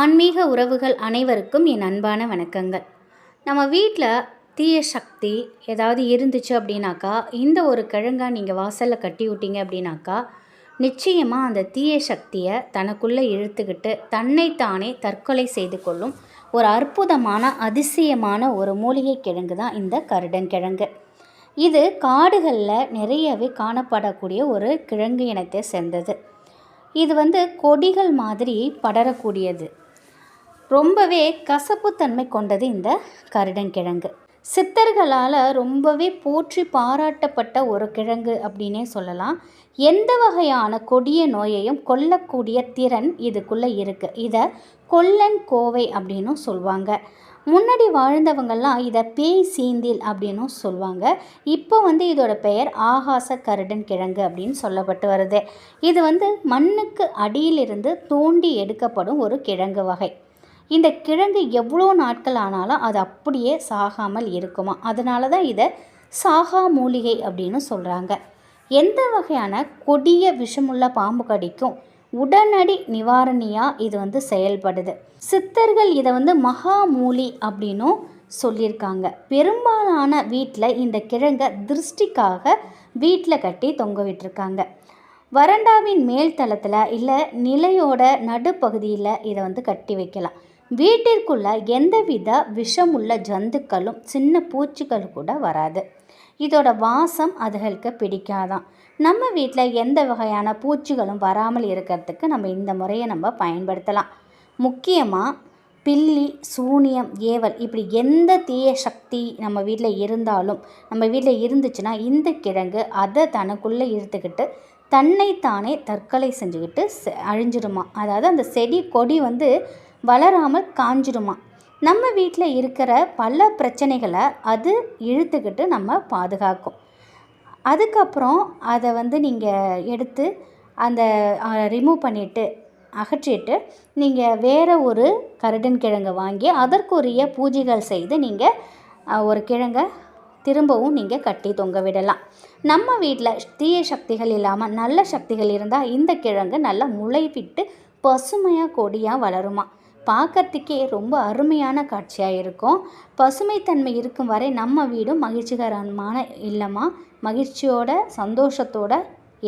ஆன்மீக உறவுகள் அனைவருக்கும் என் அன்பான வணக்கங்கள். நம்ம வீட்டில் தீய சக்தி ஏதாவது இருந்துச்சு அப்படின்னாக்கா இந்த ஒரு கிழங்கா நீங்கள் வாசலில் கட்டி விட்டீங்க அப்படின்னாக்கா நிச்சயமாக அந்த தீய சக்தியை தனக்குள்ளே இழுத்துக்கிட்டு தன்னைத்தானே தற்கொலை செய்து கொள்ளும் ஒரு அற்புதமான அதிசயமான ஒரு மூலிகை கிழங்கு தான் இந்த கருடன்கிழங்கு. இது காடுகளில் நிறையவே காணப்படக்கூடிய ஒரு கிழங்கு இனத்தை சேர்ந்தது. இது வந்து கொடிகள் மாதிரி படரக்கூடியது. ரொம்பவே கசப்புத்தன்மை கொண்டது இந்த கருடன்கிழங்கு. சித்தர்களால் ரொம்பவே போற்றி பாராட்டப்பட்ட ஒரு கிழங்கு அப்படின்னே சொல்லலாம். எந்த வகையான கொடிய நோயையும் கொல்லக்கூடிய திறன் இதுக்குள்ளே இருக்குது இதை கொல்லன் கோவை அப்படின்னும் சொல்லுவாங்க முன்னாடி வாழ்ந்தவங்கெல்லாம் இதை பேய் சீந்தில் அப்படின்னும் சொல்லுவாங்க இப்போ வந்து இதோட பெயர் ஆகாச கருடன் கிழங்கு அப்படின்னு சொல்லப்பட்டு வருது. இது வந்து மண்ணுக்கு அடியிலிருந்து தோண்டி எடுக்கப்படும் ஒரு கிழங்கு வகை. இந்த கிழங்கு எவ்வளோ நாட்கள் ஆனாலும் அது அப்படியே சாகாமல் இருக்குமா? அதனால தான் இதை சாகா மூலிகை அப்படின்னு சொல்கிறாங்க எந்த வகையான கொடிய விஷமுள்ள பாம்பு கடிக்கும்? உடனடி நிவாரணியாக இது வந்து செயல்படுது. சித்தர்கள் இதை வந்து மகாமூலி அப்படின்னும் சொல்லியிருக்காங்க. பெரும்பாலான வீட்டில் இந்த கிழங்கை திருஷ்டிக்காக வீட்டில் கட்டி தொங்க விட்டுருக்காங்க வறண்டாவின் மேல் தளத்தில் இல்லை நிலையோட நடுப்பகுதியில் இதை வந்து கட்டி வைக்கலாம். வீட்டிற்குள்ள எந்தவித விஷமுள்ள ஜந்துக்களும் சின்ன பூச்சிகள் கூட வராது. இதோட வாசம் அதுகளுக்கு பிடிக்காதான். நம்ம வீட்டில் எந்த வகையான பூச்சிகளும் வராமல் இருக்கிறதுக்கு நம்ம இந்த முறையை நம்ம பயன்படுத்தலாம். முக்கியமாக பில்லி சூனியம் ஏவல் இப்படி எந்த தீய சக்தி நம்ம வீட்டில் இருந்தாலும் நம்ம வீட்டில் இருந்துச்சுன்னா இந்த கிழங்கு அதை தனக்குள்ளே இழுத்துக்கிட்டு தன்னைத்தானே தற்கொலை செஞ்சுக்கிட்டு அழிஞ்சிடுமா. அதாவது அந்த செடி கொடி வந்து வளராமல் காஞ்சிடுமா நம்ம வீட்டில் இருக்கிற பல பிரச்சனைகளை அது இழுத்துக்கிட்டு நம்ம பாதுகாக்கும். அதுக்கப்புறம் அதை வந்து நீங்கள் எடுத்து அந்த ரிமூவ் பண்ணிவிட்டு அகற்றிட்டு நீங்கள் வேறு ஒரு கருடன் கிழங்கு வாங்கி அதற்குரிய பூஜைகள் செய்து நீங்கள் ஒரு கிழங்கை திரும்பவும் நீங்கள் கட்டி தொங்க விடலாம். நம்ம வீட்டில் தீய சக்திகள் இல்லாமல் நல்ல சக்திகள் இருந்தால் இந்த கிழங்கு நல்லா முளைவிட்டு பசுமையாக கொடியாக வளருமா? பார்க்கறதுக்கே ரொம்ப அருமையான காட்சியாக இருக்கும். பசுமைத்தன்மை இருக்கும் வரை நம்ம வீடும் மகிழ்ச்சிகரமான இல்லமாக மகிழ்ச்சியோட சந்தோஷத்தோடு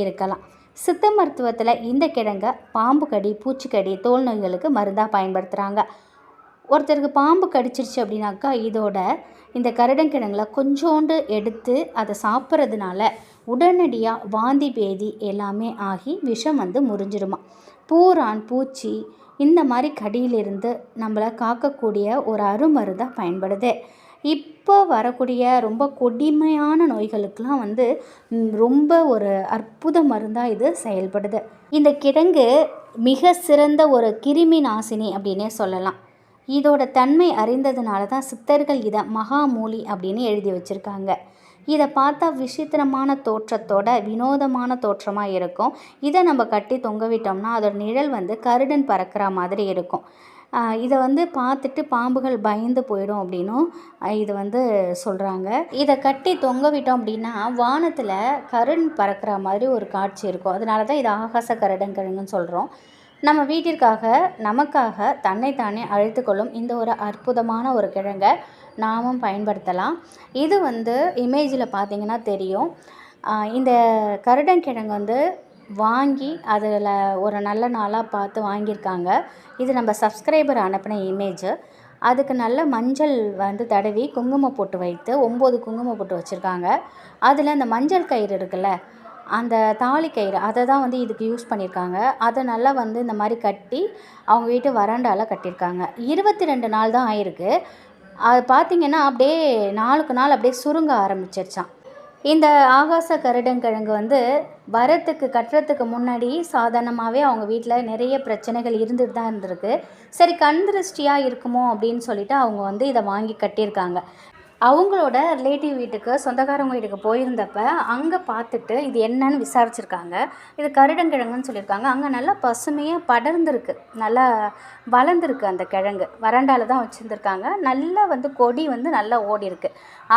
இருக்கலாம். சித்த மருத்துவத்தில் இந்த கிழங்கை பாம்பு கடி பூச்சிக்கடி தோல் நோய்களுக்கு மருந்தாக பயன்படுத்துகிறாங்க ஒருத்தருக்கு பாம்பு கடிச்சிருச்சு அப்படின்னாக்கா இதோட இந்த கருடங்கிழங்குல கொஞ்சோண்டு எடுத்து அதை சாப்பிட்றதுனால உடனடியாக வாந்தி பேதி எல்லாமே ஆகி விஷம் வந்து முறிஞ்சிருமா? பூரான் பூச்சி இந்த மாதிரி கடியிலிருந்து நம்மளை காக்கக்கூடிய ஒரு அருமருந்தாக பயன்படுது. இப்போ வரக்கூடிய ரொம்ப கொடுமையான நோய்களுக்கெலாம் வந்து ரொம்ப ஒரு அற்புத மருந்தாக இது செயல்படுது. இந்த கிழங்கு மிக சிறந்த ஒரு கிருமி நாசினி அப்படின்னே சொல்லலாம். இதோட தன்மை அறிந்ததுனால தான் சித்தர்கள் இதை மகாமூலி அப்படின்னு எழுதி வச்சுருக்காங்க. இதை பார்த்தா விசித்திரமான தோற்றத்தோட வினோதமான தோற்றமாக இருக்கும். இதை நம்ம கட்டி தொங்க விட்டோம்னா அதோட நிழல் வந்து கருடன் பறக்கிற மாதிரி இருக்கும். இதை வந்து பார்த்துட்டு பாம்புகள் பயந்து போயிடும் அப்படின்னும் இது வந்து சொல்கிறாங்க இதை கட்டி தொங்க விட்டோம் அப்படின்னா வானத்தில் கருண் பறக்கிற மாதிரி ஒரு காட்சி இருக்கும். அதனால தான் இது ஆகாச கருடங்கிழங்குன்னு சொல்கிறோம் நம்ம வீட்டிற்காக நமக்காக தன்னைத்தானே அழைத்து கொள்ளும் இந்த ஒரு அற்புதமான ஒரு கிழங்கை. நாமும் பயன்படுத்தலாம். இது வந்து இமேஜில் பார்த்திங்கன்னா தெரியும். இந்த கருடங்கிழங்கு வந்து வாங்கி அதில் ஒரு நல்ல நாளாக பார்த்து வாங்கியிருக்காங்க. இது நம்ம சப்ஸ்கிரைபர் அனுப்பின இமேஜு அதுக்கு நல்ல மஞ்சள் வந்து தடவி குங்குமம் போட்டு வைத்து ஒம்பது குங்குமம் போட்டு வச்சுருக்காங்க. அதில் அந்த மஞ்சள் கயிறு இருக்குல்ல அந்த தாலி கயிறு அதை தான் வந்து இதுக்கு யூஸ் பண்ணியிருக்காங்க. அதை நல்லா வந்து இந்த மாதிரி கட்டி அவங்க வீட்டு வராண்டாவில் கட்டியிருக்காங்க. இருபத்தி ரெண்டு நாள் தான் ஆயிருக்கு. அது பார்த்திங்கன்னா அப்படியே நாளுக்கு நாள் அப்படியே சுருங்க ஆரம்பிச்சிருச்சான் இந்த ஆகாச கருடங்கிழங்கு வந்து வரத்துக்கு கட்டுறதுக்கு முன்னாடி சாதாரணமாகவே அவங்க வீட்டில் நிறைய பிரச்சனைகள் இருந்துட்டு தான் இருந்திருக்கு. சரி கண் திருஷ்டியாக இருக்குமோ அப்படின்னு சொல்லிட்டு அவங்க வந்து இதை வாங்கி கட்டியிருக்காங்க. அவங்களோட ரிலேட்டிவ் வீட்டுக்கு சொந்தக்காரவங்க வீட்டுக்கு போயிருந்தப்ப அங்கே பார்த்துட்டு இது என்னன்னு விசாரிச்சிருக்காங்க. இது கருடங்கிழங்குன்னு சொல்லியிருக்காங்க. அங்கே நல்லா பசுமையாக படர்ந்துருக்கு. நல்லா வளர்ந்துருக்கு அந்த கிழங்கு. வறண்டால தான் வச்சுருந்துருக்காங்க. நல்லா வந்து கொடி வந்து நல்லா ஓடி இருக்கு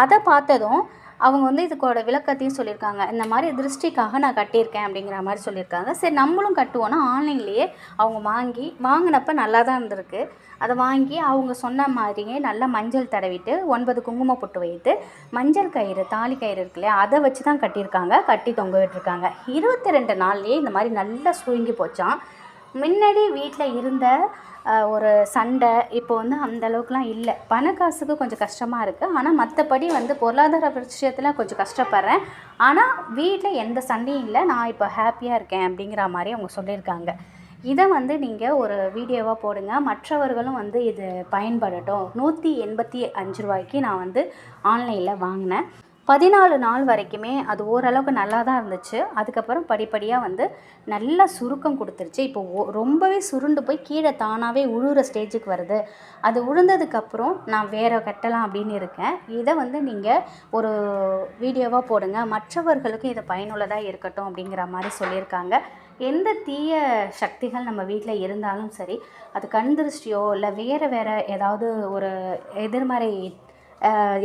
அதை பார்த்ததும் அவங்க வந்து இதுக்கோட விளக்கத்தையும் சொல்லியிருக்காங்க. இந்த மாதிரி திருஷ்டிக்காக நான் கட்டியிருக்கேன் அப்படிங்கிற மாதிரி சொல்லியிருக்காங்க. சரி நம்மளும் கட்டுவோன்னா ஆன்லைன்லேயே அவங்க வாங்கி வாங்கினப்ப நல்லா தான் இருந்திருக்கு. அதை வாங்கி அவங்க சொன்ன மாதிரியே நல்லா மஞ்சள் தடவிட்டு ஒன்பது குங்குமம் பொட்டு வைத்து மஞ்சள் கயிறு தாலி கயிறு இருக்குல்லையா அதை வச்சு தான் கட்டியிருக்காங்க கட்டி தொங்க விட்டுருக்காங்க. இருபத்தி ரெண்டு நாள்லேயே இந்த மாதிரி நல்லா சுருங்கி போச்சான் முன்னாடி வீட்டில் இருந்த ஒரு சண்டை இப்போ வந்து அந்தளவுக்குலாம் இல்லை. பண காசுக்கு கொஞ்சம் கஷ்டமாக இருக்குது ஆனால் மற்றபடி வந்து பொருளாதார விஷயத்தில் கொஞ்சம் கஷ்டப்படுறேன். ஆனால் வீட்டில் எந்த சண்டையும் இல்லை. நான் இப்போ ஹாப்பியாக இருக்கேன் அப்படிங்கிற மாதிரி அவங்க சொல்லியிருக்காங்க. இதை வந்து நீங்கள் ஒரு வீடியோவாக போடுங்க. மற்றவர்களும் வந்து இது பயன்படட்டும். நூற்றி எண்பத்தி அஞ்சு ரூபாய்க்கு நான் வந்து ஆன்லைனில் வாங்கினேன். பதினாலு நாள் வரைக்குமே அது ஓரளவுக்கு நல்லா தான் இருந்துச்சு. அதுக்கப்புறம் படிப்படியாக வந்து நல்லா சுருக்கம் கொடுத்துருச்சு. இப்போ ரொம்பவே சுருண்டு போய் கீழே தானாகவே உழுகிற ஸ்டேஜுக்கு வருது. அது உழுந்ததுக்கப்புறம் நான் வேறு கட்டலாம் அப்படின்னு இருக்கேன். இதை வந்து நீங்கள் ஒரு வீடியோவாக போடுங்க. மற்றவர்களுக்கும் இது பயனுள்ளதாக இருக்கட்டும் அப்படிங்கிற மாதிரி சொல்லியிருக்காங்க. எந்த தீய சக்திகள் நம்ம வீட்டில் இருந்தாலும் சரி அது கண் திருஷ்டியோ இல்லை வேறு வேறு ஏதாவது ஒரு எதிர்மறை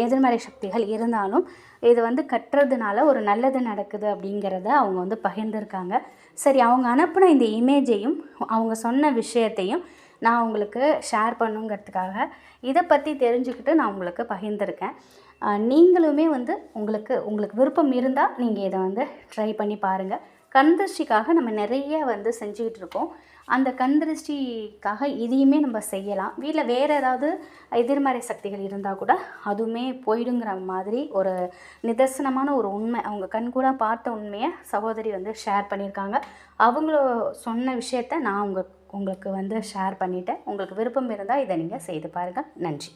எதிர்மறை சக்திகள் இருந்தாலும் இது வந்து கட்டுறதுனால ஒரு நல்லது நடக்குது அப்படிங்கிறத அவங்க வந்து பகிர்ந்துருக்காங்க. சரி அவங்க அனுப்பின இந்த இமேஜையும் அவங்க சொன்ன விஷயத்தையும் நான் உங்களுக்கு ஷேர் பண்ணுங்கிறதுக்காக இதை பற்றி தெரிஞ்சுக்கிட்டு நான் உங்களுக்கு பகிர்ந்துருக்கேன். நீங்களுமே வந்து உங்களுக்கு உங்களுக்கு விருப்பம் இருந்தால் நீங்கள் இதை வந்து ட்ரை பண்ணி பாருங்கள் கண் திருஷ்டிக்காக நம்ம நிறைய வந்து செஞ்சுக்கிட்டு இருக்கோம். அந்த கண் திருஷ்டிக்காக இதையுமே நம்ம செய்யலாம். வீட்டில் வேறு ஏதாவது எதிர்மறை சக்திகள் இருந்தால் கூட அதுவுமே போயிடுங்கிற மாதிரி ஒரு நிதர்சனமான ஒரு உண்மை அவங்க கண் கூட பார்த்த உண்மையை சகோதரி வந்து ஷேர் பண்ணியிருக்காங்க. அவங்கள சொன்ன விஷயத்த நான் உங்க உங்களுக்கு வந்து ஷேர் பண்ணிட்டேன். உங்களுக்கு விருப்பம் இருந்தால் இதை நீங்கள் செய்து பாருங்கள் நன்றி.